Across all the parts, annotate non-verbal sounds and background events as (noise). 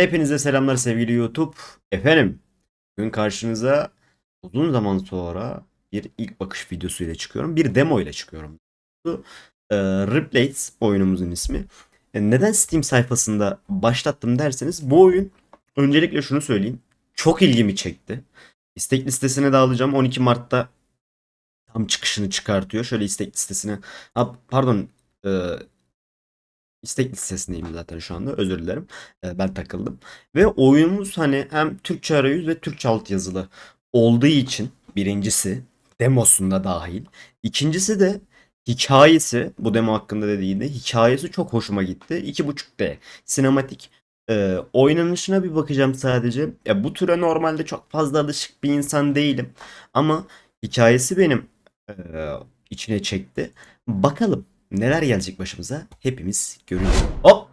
Hepinize selamlar sevgili YouTube. Efendim, bugün karşınıza uzun zaman sonra bir ilk bakış videosu ile çıkıyorum. Bir demo ile çıkıyorum. E, Replays oyunumuzun ismi. E, neden Steam sayfasında başlattım derseniz bu oyun öncelikle şunu söyleyeyim. Çok ilgimi çekti. İstek listesine de alacağım. 12 Mart'ta tam çıkışını çıkartıyor. Şöyle istek listesine. Ha, pardon. E, istek listesindeyim zaten şu anda. Özür dilerim. E, ben takıldım. Ve oyunumuz hani hem Türkçe arayüz ve Türkçe altyazılı olduğu için birincisi demosunda dahil. İkincisi de hikayesi bu demo hakkında dediğinde hikayesi çok hoşuma gitti. 2.5D sinematik. E, oynanışına bir bakacağım sadece. Ya bu türe normalde çok fazla alışık bir insan değilim. Ama hikayesi benim e, içine çekti. Bakalım neler gelecek başımıza hepimiz göreceğiz. Hop!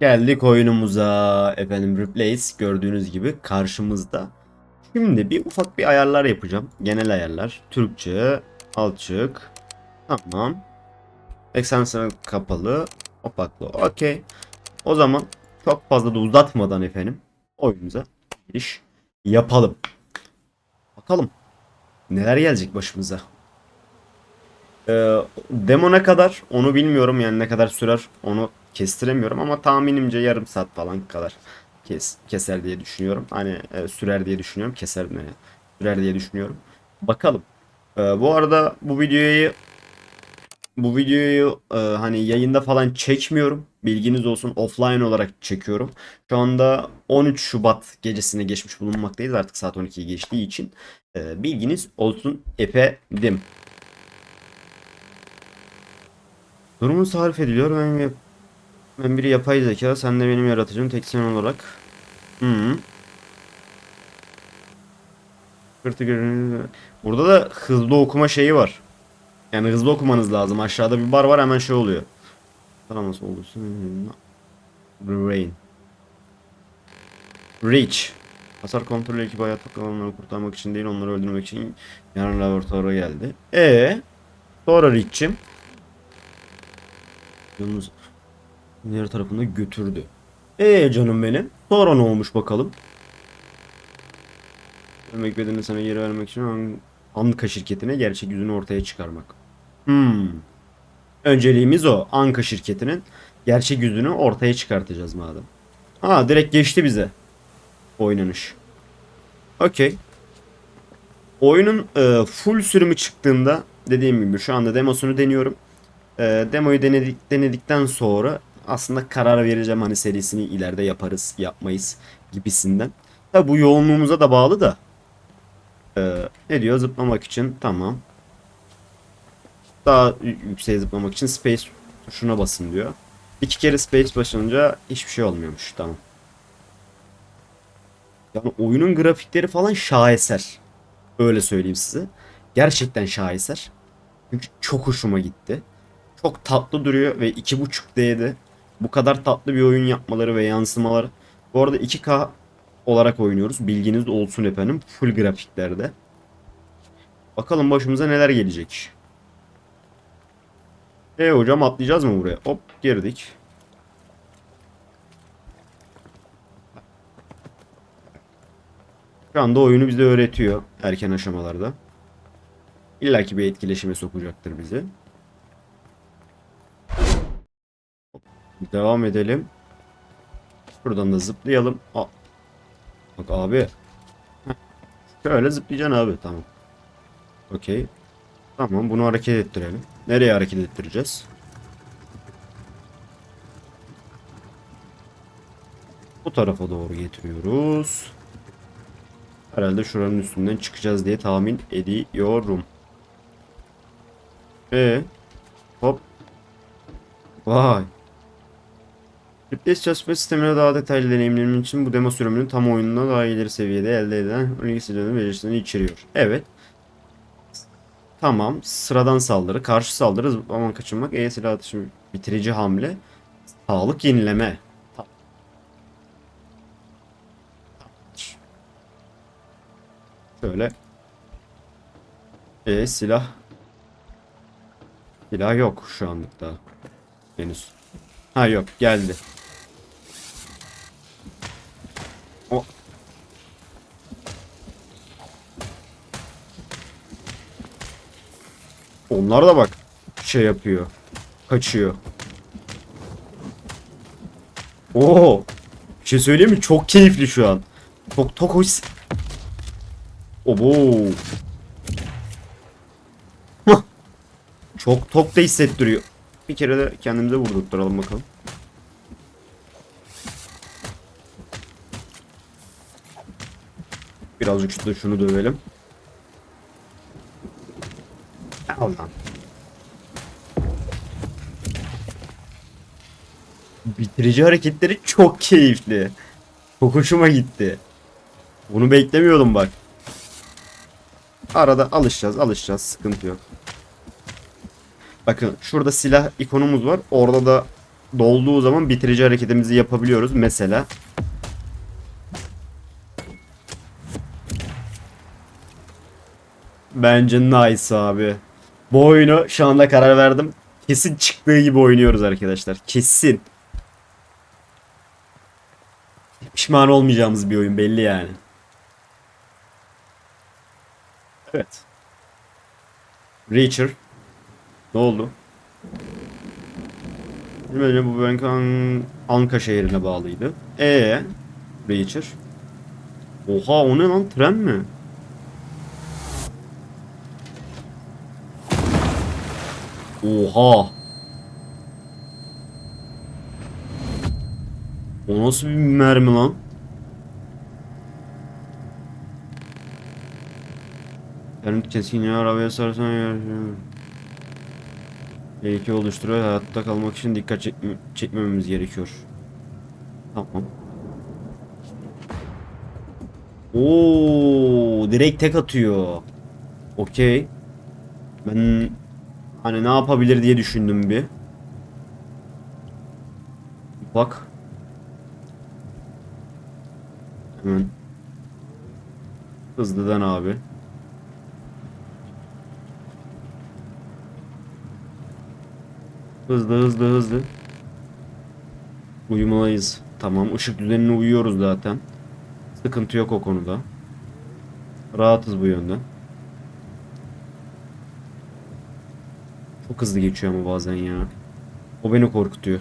Geldik oyunumuza. Efendim Replace gördüğünüz gibi karşımızda. Şimdi bir ufak bir ayarlar yapacağım. Genel ayarlar. Türkçe, alçık. Tamam. Eksensiyon kapalı. Opaklı. Okey. O zaman çok fazla da uzatmadan efendim oyunumuza giriş yapalım. Bakalım neler gelecek başımıza. Ee, demo ne kadar onu bilmiyorum yani ne kadar sürer onu kestiremiyorum ama tahminimce yarım saat falan kadar kes, keser diye düşünüyorum. Hani e, sürer diye düşünüyorum. Keser mi? Sürer diye düşünüyorum. Bakalım. Ee, bu arada bu videoyu bu videoyu e, hani yayında falan çekmiyorum. Bilginiz olsun offline olarak çekiyorum. Şu anda 13 Şubat gecesine geçmiş bulunmaktayız. Artık saat 12'yi geçtiği için. E, bilginiz olsun efendim. Durumumuz tarif ediliyor. Ben, ben bir yapay zeka. Sen de benim yaratıcım teksen olarak. Görünümü- Burada da hızlı okuma şeyi var. Yani hızlı okumanız lazım. Aşağıda bir bar var hemen şey oluyor. Tamam nasıl olursa. Brain. Reach. Hasar kontrolü ekibi hayatta kalanları kurtarmak için değil onları öldürmek için yarın laboratuvara geldi. E sonra Reach'im. Yalnız diğer tarafında götürdü. Ee canım benim. Sonra ne olmuş bakalım. Emek bedenini sana geri vermek için An- Anka şirketine gerçek yüzünü ortaya çıkarmak. Hmm. Önceliğimiz o. Anka şirketinin gerçek yüzünü ortaya çıkartacağız madem. Ha direkt geçti bize. Oynanış. Okey. Oyunun e, full sürümü çıktığında dediğim gibi şu anda demosunu deniyorum. E, demoyu denedik denedikten sonra aslında karar vereceğim hani serisini ileride yaparız, yapmayız gibisinden. Tabi bu yoğunluğumuza da bağlı da. E, ne diyor? Zıplamak için tamam. Daha yükseğe zıplamak için space tuşuna basın diyor. İki kere space basınca hiçbir şey olmuyormuş. Tamam. Yani oyunun grafikleri falan şaheser. Öyle söyleyeyim size. Gerçekten şaheser. Çünkü çok hoşuma gitti. Çok tatlı duruyor ve 2.5D'de bu kadar tatlı bir oyun yapmaları ve yansımaları. Bu arada 2K olarak oynuyoruz. Bilginiz olsun efendim. Full grafiklerde. Bakalım başımıza neler gelecek. E hocam atlayacağız mı buraya? Hop girdik. Şu anda oyunu bize öğretiyor erken aşamalarda. İlla ki bir etkileşime sokacaktır bizi. Devam edelim. Buradan da zıplayalım. Aa. Bak abi. Şöyle zıplayacaksın abi. Tamam. Okey. Tamam bunu hareket ettirelim. Nereye hareket ettireceğiz? Bu tarafa doğru getiriyoruz. Herhalde şuranın üstünden çıkacağız diye tahmin ediyorum. E hop. Vay. Replace çalışma sistemine daha detaylı deneyimlerim için bu demo sürümünün tam oyununa daha ileri seviyede elde edilen ilgi silahının becerilerini içeriyor. Evet. Tamam. Sıradan saldırı, karşı saldırı, zıplaman kaçınmak, E silah atışı, bitirici hamle, sağlık yenileme. Şöyle. E silah. Silah yok şu anlık daha. Henüz. Ha yok geldi. Onlar da bak şey yapıyor. Kaçıyor. Oo. Bir şey söyleyeyim mi? Çok keyifli şu an. Çok tok hoş. Obo. Çok tok da hissettiriyor. Bir kere de kendimize vurdurtturalım bakalım. Birazcık işte şunu dövelim. Al lan. Bitirici hareketleri çok keyifli. Çok hoşuma gitti. Bunu beklemiyordum bak. Arada alışacağız, alışacağız. Sıkıntı yok. Bakın şurada silah ikonumuz var. Orada da dolduğu zaman bitirici hareketimizi yapabiliyoruz. Mesela Bence nice abi. Bu oyunu şu anda karar verdim. Kesin çıktığı gibi oynuyoruz arkadaşlar. Kesin. Pişman olmayacağımız bir oyun belli yani. Evet. Reacher. Ne oldu? Önce bu banka An- Anka şehrine bağlıydı. Ee, Reacher. Oha o ne lan tren mi? Oha. O nasıl bir mermi lan? Keskin ya arabaya sarsan ya. Tehlike oluşturuyor. Hayatta kalmak için dikkat çekme çekmememiz gerekiyor. Tamam. Oo, direkt tek atıyor. Okey. Ben Hani ne yapabilir diye düşündüm bir. Bak. Hemen. Hızlıdan abi. Hızlı hızlı hızlı. Uyumalıyız. Tamam ışık düzenine uyuyoruz zaten. Sıkıntı yok o konuda. Rahatız bu yönden. Çok hızlı geçiyor ama bazen ya. O beni korkutuyor.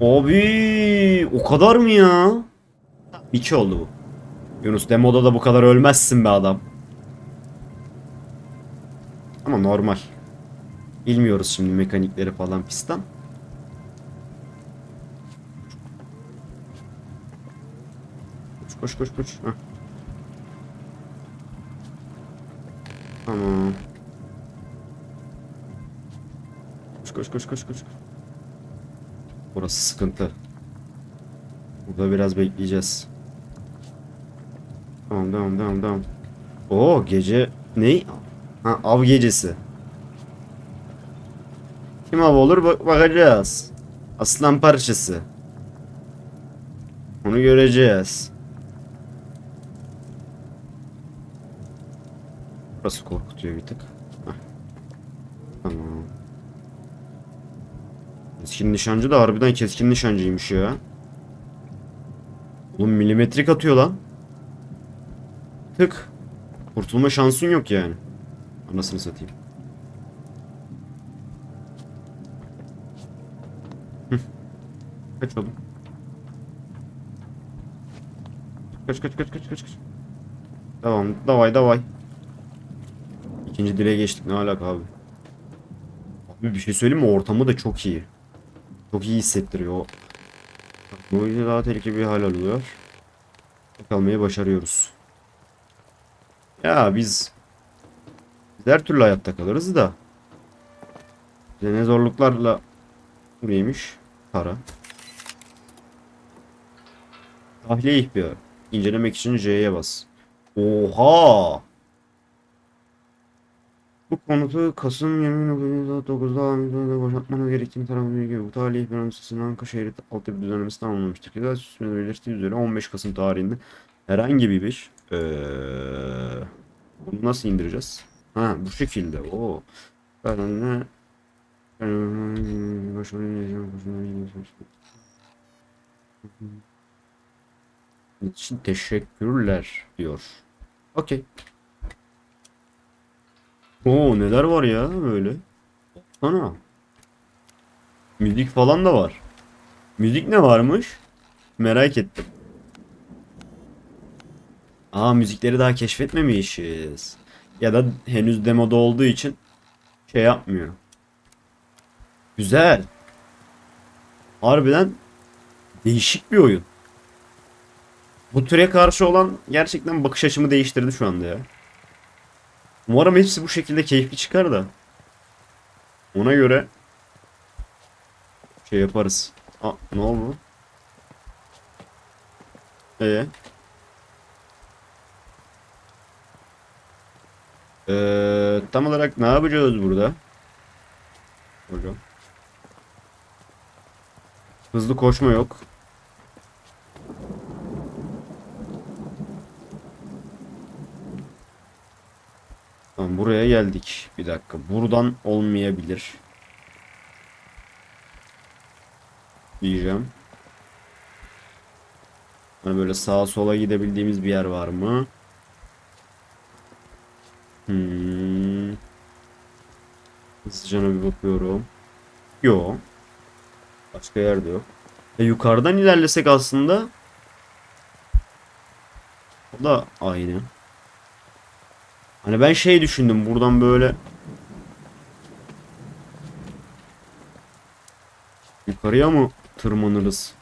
Abi o kadar mı ya? İki oldu bu. Yunus demoda da bu kadar ölmezsin be adam. Ama normal. Bilmiyoruz şimdi mekanikleri falan pistten. Koş koş koş koş. Heh. Tamam. Koş koş koş koş koş. Burası sıkıntı. Burada biraz bekleyeceğiz. Tamam devam devam devam. Oo gece ne? Ha av gecesi. Kim av olur bak bakacağız. Aslan parçası. Onu göreceğiz. Burası korkutuyor bir tık. Heh. Tamam. Keskin nişancı da harbiden keskin nişancıymış ya. Oğlum milimetrik atıyor lan. Tık. Kurtulma şansın yok yani. Anasını satayım. Kaç oğlum. Kaç kaç kaç kaç kaç kaç. Tamam davay davay. İkinci direğe geçtik ne alaka abi. Abi bir şey söyleyeyim mi ortamı da çok iyi. Çok iyi hissettiriyor. Bu yüzden daha tehlikeli bir hal alıyor. Kalmayı başarıyoruz. Ya biz biz her türlü hayatta kalırız da. Bize ne zorluklarla buraymış para. Tahliye ihbarı. İncelemek için C'ye bas. Oha! Bu konuda Kasım 20.9'da Ahmet'e boşaltmanız gerektiğini tarafı bilgi. Bu tarihi ihbar müstesinin Anka şehri altyapı düzenlemesi tamamlamıştır. Güzel süsmede belirttiği üzere 15 Kasım tarihinde herhangi bir ee, bunu nasıl indireceğiz? Ha bu şekilde. O. Ben ne? için teşekkürler diyor. Okey. Oo neler var ya böyle. Baksana. Müzik falan da var. Müzik ne varmış? Merak ettim. Aa müzikleri daha keşfetmemişiz. Ya da henüz demoda olduğu için şey yapmıyor. Güzel. Harbiden değişik bir oyun. Bu türe karşı olan gerçekten bakış açımı değiştirdi şu anda ya. Umarım hepsi bu şekilde keyifli çıkar da. Ona göre şey yaparız. Aa, ne oldu? Ee? Ee, tam olarak ne yapacağız burada? Hocam. Hızlı koşma yok. Buraya geldik. Bir dakika. Buradan olmayabilir. Diyeceğim. Hani böyle sağa sola gidebildiğimiz bir yer var mı? Hmm. Hızlıca bir bakıyorum. Yok. Başka yerde yok. E yukarıdan ilerlesek aslında o da aynı. Hani ben şey düşündüm buradan böyle yukarıya mı tırmanırız?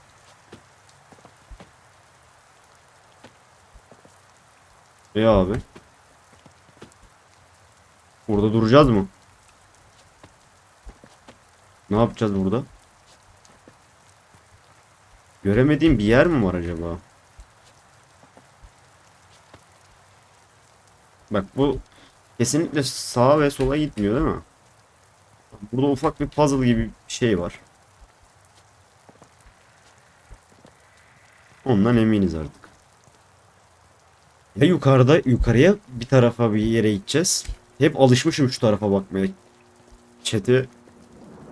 E abi. Burada duracağız mı? Ne yapacağız burada? Göremediğim bir yer mi var acaba? Bak bu kesinlikle sağa ve sola gitmiyor değil mi? Burada ufak bir puzzle gibi bir şey var. Ondan eminiz artık. Ya yukarıda yukarıya bir tarafa bir yere gideceğiz. Hep alışmışım şu tarafa bakmaya. Chat'i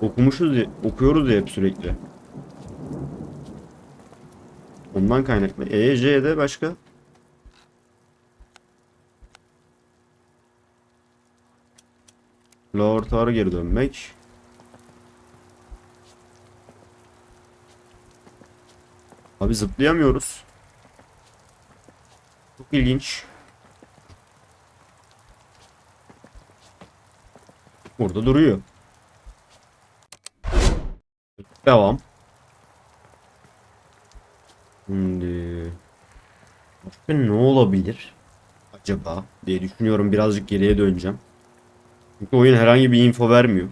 okumuşuz ya, okuyoruz ya hep sürekli. Ondan kaynaklı. E, C'de başka? Laboratuvar'a geri dönmek. Abi zıplayamıyoruz. Çok ilginç. Burada duruyor. Devam. Şimdi başka ne olabilir acaba diye düşünüyorum. Birazcık geriye döneceğim. Çünkü oyun herhangi bir info vermiyor.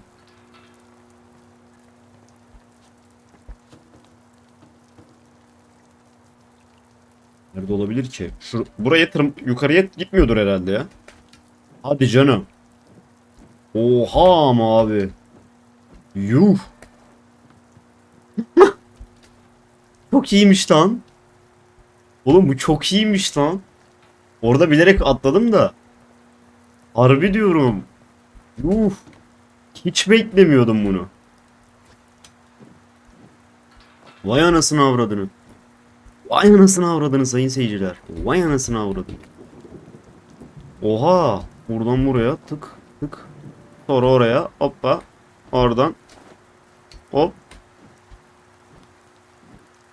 Nerede olabilir ki? Şu buraya tırm yukarıya gitmiyordur herhalde ya. Hadi canım. Oha ama abi. Yuh. (laughs) çok iyiymiş lan. Oğlum bu çok iyiymiş lan. Orada bilerek atladım da. Harbi diyorum. Yuh. Hiç beklemiyordum bunu. Vay anasını avradını. Vay anasını avradını sayın seyirciler. Vay anasını avradını. Oha. Buradan buraya tık tık. Sonra oraya hoppa. Oradan. Hop.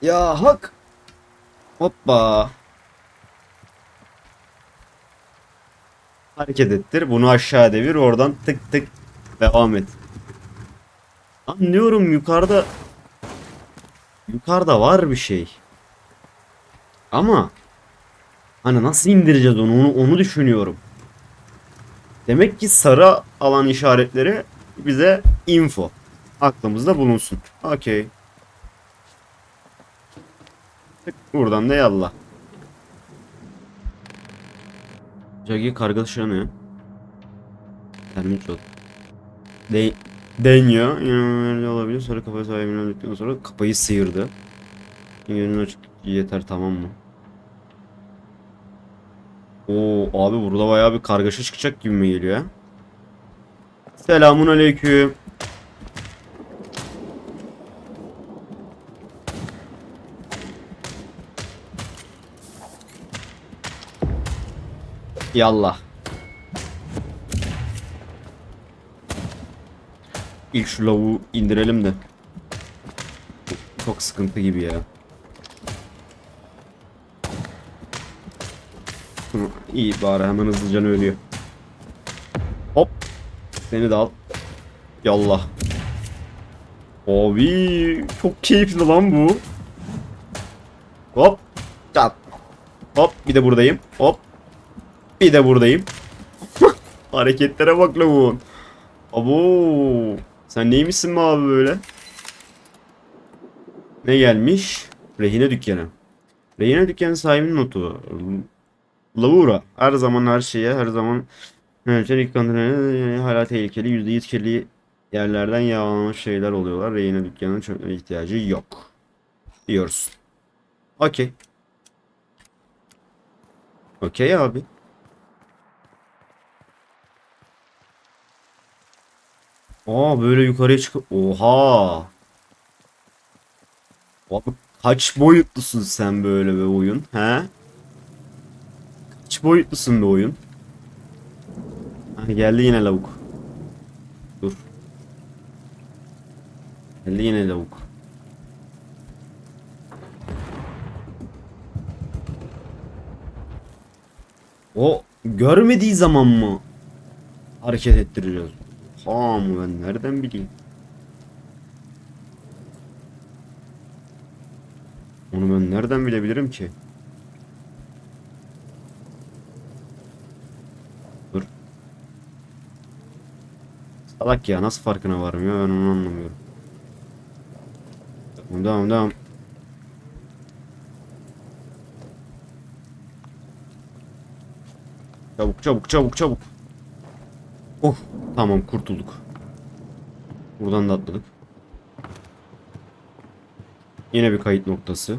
Ya hak. Hoppa. Hareket ettir. Bunu aşağı devir. Oradan tık tık devam et. Anlıyorum yukarıda yukarıda var bir şey. Ama hani nasıl indireceğiz onu onu, onu düşünüyorum. Demek ki sarı alan işaretleri bize info. Aklımızda bulunsun. Okey. Buradan da yallah. Jagi kargaşanıyor. Termin çok. De deniyor. Yani olabilir. Sonra kafayı sahibine öldükten sonra kafayı sıyırdı. Yönünü açık yeter tamam mı? Oo abi burada bayağı bir kargaşa çıkacak gibi mi geliyor? Selamun aleyküm. Yallah. ilk şu lavuğu indirelim de. Çok sıkıntı gibi ya. İyi bari hemen hızlıca ölüyor. Hop. Seni de al. Yallah. Abi çok keyifli lan bu. Hop. Çat. Hop bir de buradayım. Hop. Bir de buradayım. (laughs) Hareketlere bak lavuğun. Abo. Sen neymişsin mi abi böyle? Ne gelmiş? Rehine dükkanı. Rehine dükkanı sahibinin notu. Lavura. Her zaman her şeye her zaman Yöneten ilk kandırı hala tehlikeli yüzde yüz kirli yerlerden yağlanmış şeyler oluyorlar. Rehine dükkanının çökmeye ihtiyacı yok. Diyoruz. Okey. Okey abi. Aa böyle yukarıya çıkıp oha. Abi kaç boyutlusun sen böyle be oyun he? Kaç boyutlusun be oyun? Ha, geldi yine lavuk. Dur. Geldi yine lavuk. O görmediği zaman mı hareket ettireceğiz? Ha mı ben nereden bileyim? Onu ben nereden bilebilirim ki? Dur. Salak ya nasıl farkına varmıyor ben onu anlamıyorum. Tamam devam devam. Çabuk çabuk çabuk çabuk. Oh tamam kurtulduk. Buradan da atladık. Yine bir kayıt noktası.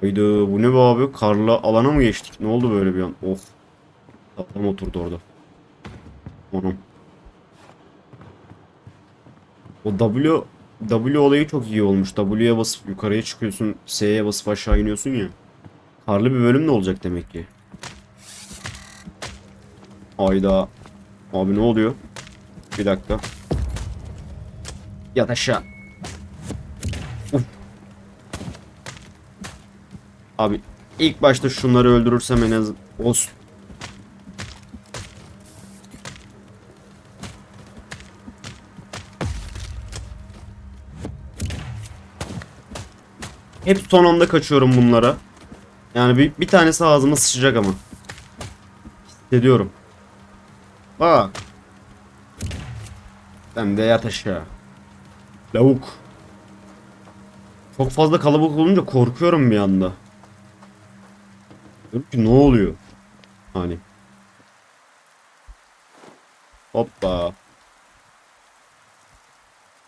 Haydi bu ne be abi? Karlı alana mı geçtik? Ne oldu böyle bir an? Of. Adam oturdu orada. Anam. O W W olayı çok iyi olmuş. W'ye basıp yukarıya çıkıyorsun. S'ye basıp aşağı iniyorsun ya. Karlı bir bölüm de olacak demek ki. Ayda. Abi ne oluyor? Bir dakika. Yat aşağı. Uf. Abi ilk başta şunları öldürürsem en az olsun. Hep son anda kaçıyorum bunlara. Yani bir, bir tanesi ağzıma sıçacak ama. Hissediyorum. Bak. Sen de yat aşağı. Lavuk. Çok fazla kalabalık olunca korkuyorum bir anda. Diyorum ki ne oluyor? Hani. Hoppa.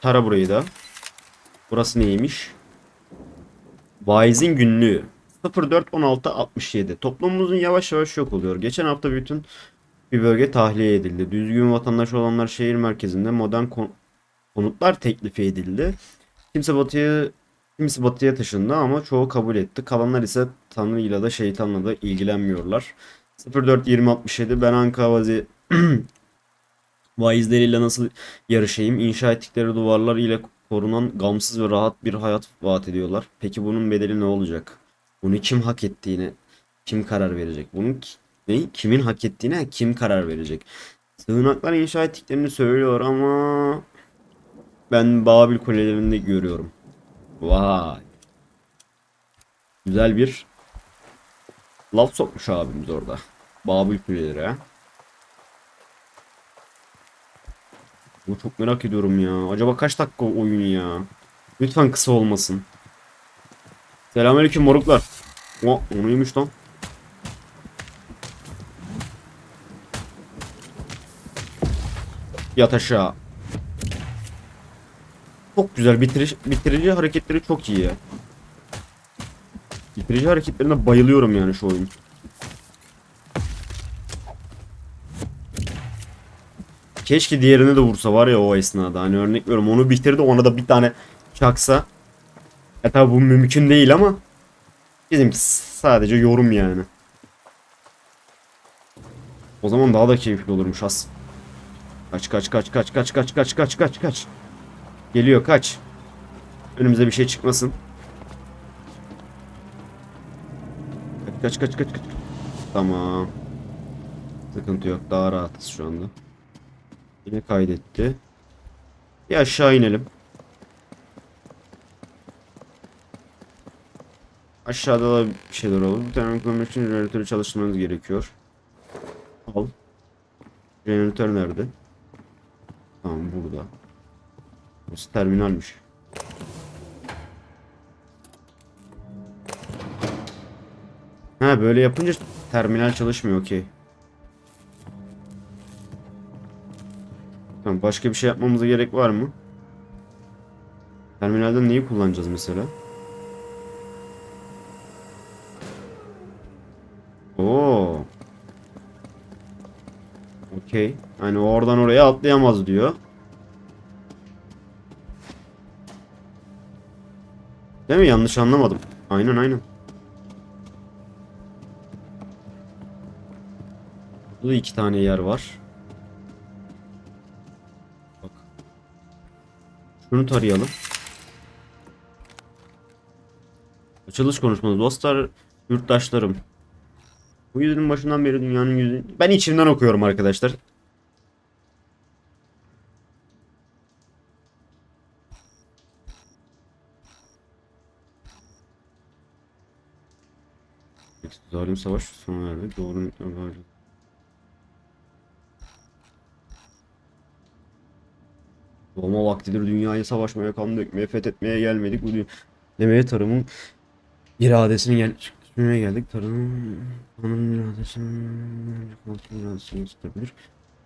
Tara burayı da. Burası neymiş? Vaiz'in günlüğü. 04.16.67 Toplumumuzun yavaş yavaş yok oluyor. Geçen hafta bütün bir bölge tahliye edildi. Düzgün vatandaş olanlar şehir merkezinde modern kon- konutlar teklifi edildi. Kimse batıya kimse batıya taşındı ama çoğu kabul etti. Kalanlar ise Tanrı'yla da şeytanla da ilgilenmiyorlar. 04.20.67 ben Anka vazi (clears throat) vaizleriyle nasıl yarışayım? İnşa ettikleri duvarlar ile korunan gamsız ve rahat bir hayat vaat ediyorlar. Peki bunun bedeli ne olacak? Bunu kim hak ettiğine kim karar verecek? Bunun ne? Kimin hak ettiğine kim karar verecek? Sığınaklar inşa ettiklerini söylüyor ama ben Babil kulelerinde görüyorum. Vay. Güzel bir laf sokmuş abimiz orada. Babil kuleleri ha. Bunu çok merak ediyorum ya. Acaba kaç dakika oyun ya? Lütfen kısa olmasın. Selamünaleyküm moruklar. O, o neymiş lan? Yat aşağı. Çok güzel. Bitirici, bitirici hareketleri çok iyi. Bitirici hareketlerine bayılıyorum yani şu oyun. Keşke diğerini de vursa var ya o esnada. Hani örnek veriyorum onu bitirdi ona da bir tane çaksa. E tabi bu mümkün değil ama bizimki sadece yorum yani. O zaman daha da keyifli olurmuş as. Kaç kaç kaç kaç kaç kaç kaç kaç kaç kaç. Geliyor kaç. Önümüze bir şey çıkmasın. Kaç kaç kaç kaç. Tamam. Sıkıntı yok. Daha rahatız şu anda. Yine kaydetti. Bir aşağı inelim. Aşağıda da bir şeyler olur. Bir tane kullanmak için jeneratörü çalıştırmanız gerekiyor. Al. Jeneratör nerede? Tamam burada. Burası terminalmiş. Ha böyle yapınca terminal çalışmıyor okey. Tamam başka bir şey yapmamıza gerek var mı? Terminalden neyi kullanacağız mesela? Okey. Hani oradan oraya atlayamaz diyor. Değil mi? Yanlış anlamadım. Aynen aynen. Burada iki tane yer var. Bak. Şunu tarayalım. Açılış konuşması. Dostlar, yurttaşlarım. Bu yüzün başından beri dünyanın yüzü... Ben içimden okuyorum arkadaşlar. Zalim savaş sona erdi. Doğru nükleer. Doğma vaktidir dünyayı savaşmaya, kan dökmeye, fethetmeye gelmedik. Bu demeye tarımın iradesini gel Üstüne geldik. Tarım Tanrı'nın iradesini halkın iradesini istebilir.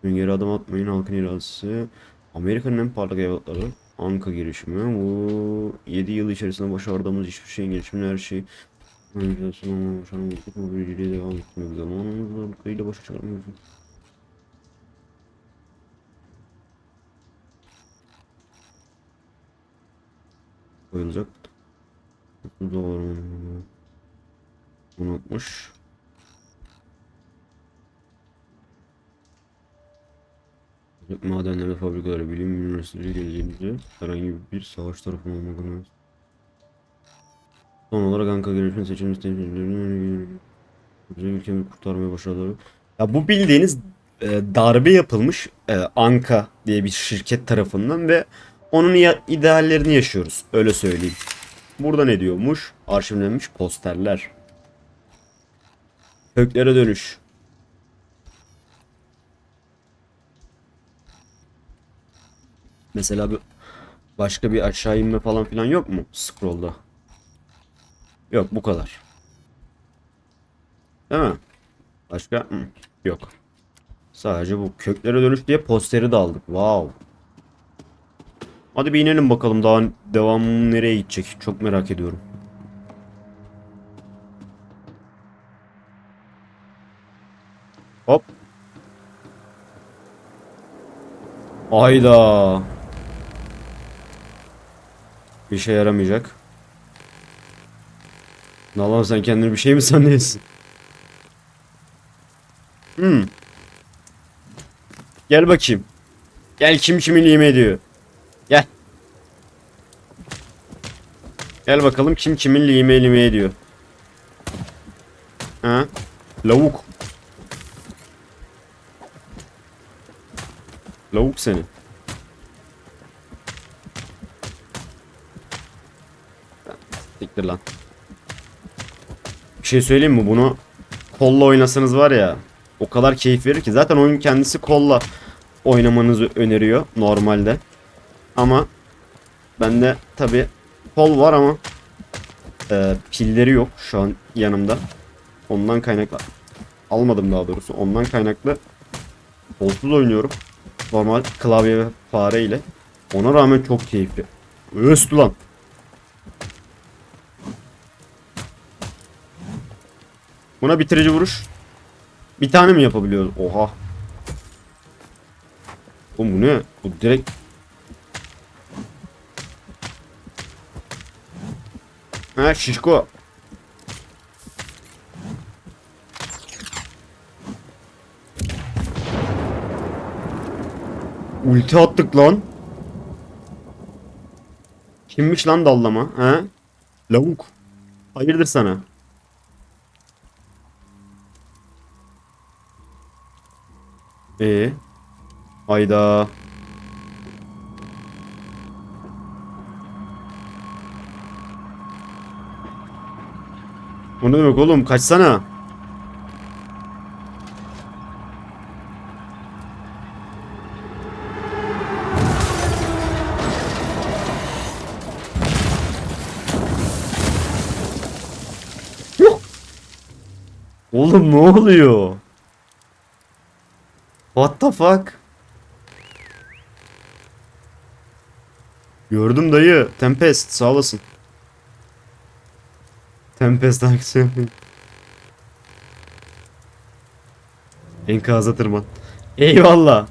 Dün adım atmayın halkın iradesi. Amerika'nın en parlak evlatları. Anka girişimi. Bu 7 yıl içerisinde başardığımız hiçbir şeyin gelişimini her şey Organizasyonu ama başaramadık. Bu biriciliğe devam etmek zamanımız zorluklarıyla başa çıkarmıyoruz. Koyulacak. Doğru. Unutmuş. Madenler ve fabrikaları bilim üniversiteleri geleceğimizde herhangi bir savaş tarafından olmadığını Son olarak Anka görüşün seçilmiş temsilcilerini ülkemizi kurtarmaya başladılar. Ya bu bildiğiniz e, darbe yapılmış e, Anka diye bir şirket tarafından ve onun ya- ideallerini yaşıyoruz. Öyle söyleyeyim. Burada ne diyormuş? Arşivlenmiş posterler. Köklere dönüş. Mesela bir başka bir aşağı inme falan filan yok mu scroll'da? Yok bu kadar. Değil mi? Başka? Yok. Sadece bu köklere dönüş diye posteri de aldık. Wow. Hadi bir inelim bakalım daha devamı nereye gidecek. Çok merak ediyorum. Hop. Ayda. Bir şey yaramayacak. Allah'ım sen kendini bir şey mi sanıyorsun? Hmm. Gel bakayım. Gel kim kimin lime ediyor. Gel. Gel bakalım kim kimin lime lime ediyor. Ha? Lavuk. Lavuk seni. Siktir lan. Şey söyleyeyim mi? Bunu kolla oynasanız var ya o kadar keyif verir ki. Zaten oyun kendisi kolla oynamanızı öneriyor normalde. Ama bende tabi kol var ama e, pilleri yok şu an yanımda. Ondan kaynaklı almadım daha doğrusu. Ondan kaynaklı kolsuz oynuyorum. Normal klavye ve fare ile. Ona rağmen çok keyifli. Öst ulan. Buna bitirici vuruş. Bir tane mi yapabiliyoruz? Oha. Oğlum bu ne? Bu direkt... Ha şişko. Ulti attık lan. Kimmiş lan dallama? He? Lavuk. Hayırdır sana? Ee? Hayda. O ne demek oğlum? Kaçsana. Oğlum ne oluyor? What the fuck? Gördüm dayı. Tempest sağ olasın. Tempest aksiyon. Enkaza tırman. Eyvallah.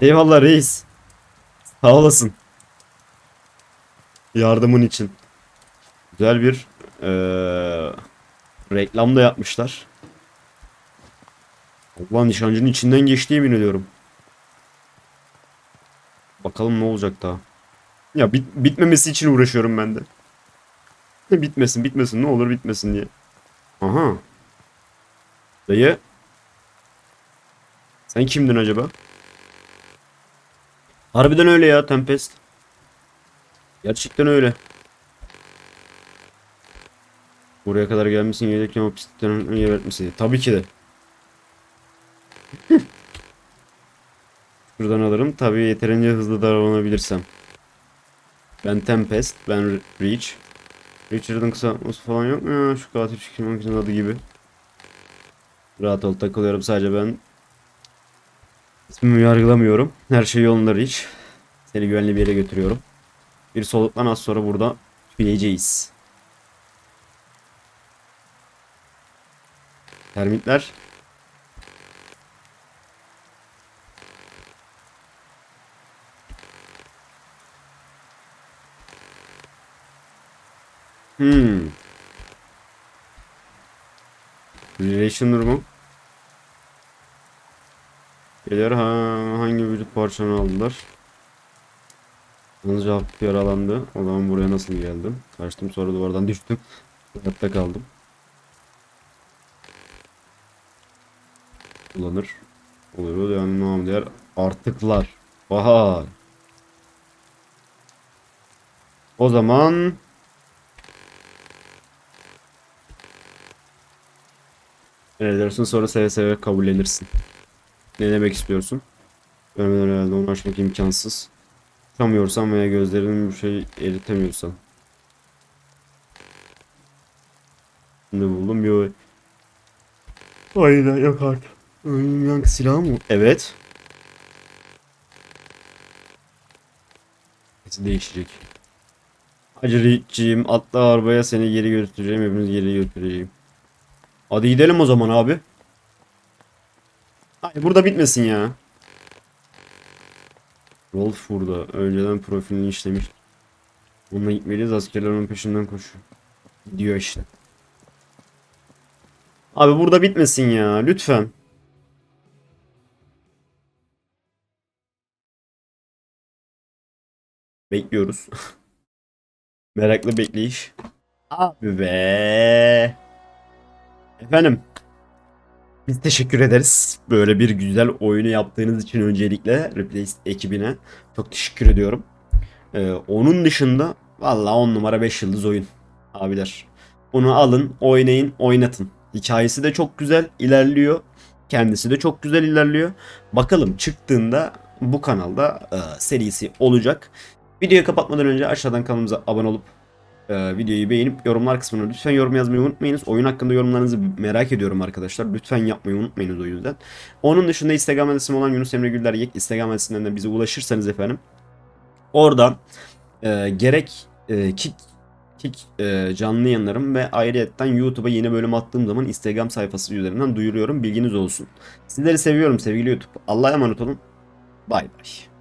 Eyvallah reis. Sağ olasın. Yardımın için. Güzel bir eee reklam da yapmışlar. Allah nişancının içinden geçti yemin ediyorum. Bakalım ne olacak daha. Ya bit bitmemesi için uğraşıyorum ben de. Bitmesin bitmesin ne olur bitmesin diye. Aha. Dayı. Sen kimdin acaba? Harbiden öyle ya Tempest. Gerçekten öyle. Buraya kadar gelmişsin gelirken o pislikten gebertmişsin. Tabii ki de. Şuradan alırım. Tabii yeterince hızlı davranabilirsem. Ben Tempest, ben Re- Reach. Richard'ın kısaltması falan yok mu ya? Şu katil çıkmak adı gibi. Rahat ol takılıyorum sadece ben. İsmimi yargılamıyorum. Her şey yolunda Reach. Seni güvenli bir yere götürüyorum. Bir soluklan az sonra burada tüyeceğiz. Termitler. Hmm. Relation durumu. Gelir ha hangi vücut parçanı aldılar? Yalnızca hafif yaralandı. O zaman buraya nasıl geldim? Kaçtım sonra duvardan düştüm. Hayatta kaldım. Kullanır. Oluyor yani ne diğer artıklar. Vay. O zaman Ne dersin sonra seve seve kabullenirsin. Ne demek istiyorsun? Görmeden herhalde onu açmak imkansız. Tutamıyorsan veya gözlerinin bir şey eritemiyorsan. Ne buldum bir Aynen yok artık. Yankı silahı mı? Evet. Sesi değişecek. Hacı Rick'ciğim atla arabaya seni geri götüreceğim. Hepimiz geri götüreceğim. Hadi gidelim o zaman abi. Hayır burada bitmesin ya. Rolf burada. Önceden profilini işlemiş. Onunla gitmeliyiz. Askerler onun peşinden koşuyor. Gidiyor işte. Abi burada bitmesin ya. Lütfen. Bekliyoruz. (laughs) Meraklı bekleyiş. Abi be. Efendim. Biz teşekkür ederiz. Böyle bir güzel oyunu yaptığınız için öncelikle Replace ekibine çok teşekkür ediyorum. Ee, onun dışında valla 10 numara 5 yıldız oyun. Abiler. Bunu alın, oynayın, oynatın. Hikayesi de çok güzel ilerliyor. Kendisi de çok güzel ilerliyor. Bakalım çıktığında bu kanalda e, serisi olacak. Videoyu kapatmadan önce aşağıdan kanalımıza abone olup ee, videoyu beğenip yorumlar kısmına lütfen yorum yazmayı unutmayınız. Oyun hakkında yorumlarınızı merak ediyorum arkadaşlar. Lütfen yapmayı unutmayınız o yüzden. Onun dışında Instagram adresim olan Yunus Emre Güller Yek Instagram adresinden de bize ulaşırsanız efendim. Oradan e, gerek e, Kick Kick e, canlı yayınlarım ve ayrıyetten YouTube'a yeni bölüm attığım zaman Instagram sayfası üzerinden duyuruyorum. Bilginiz olsun. Sizleri seviyorum sevgili YouTube. Allah'a emanet olun. Bay bay.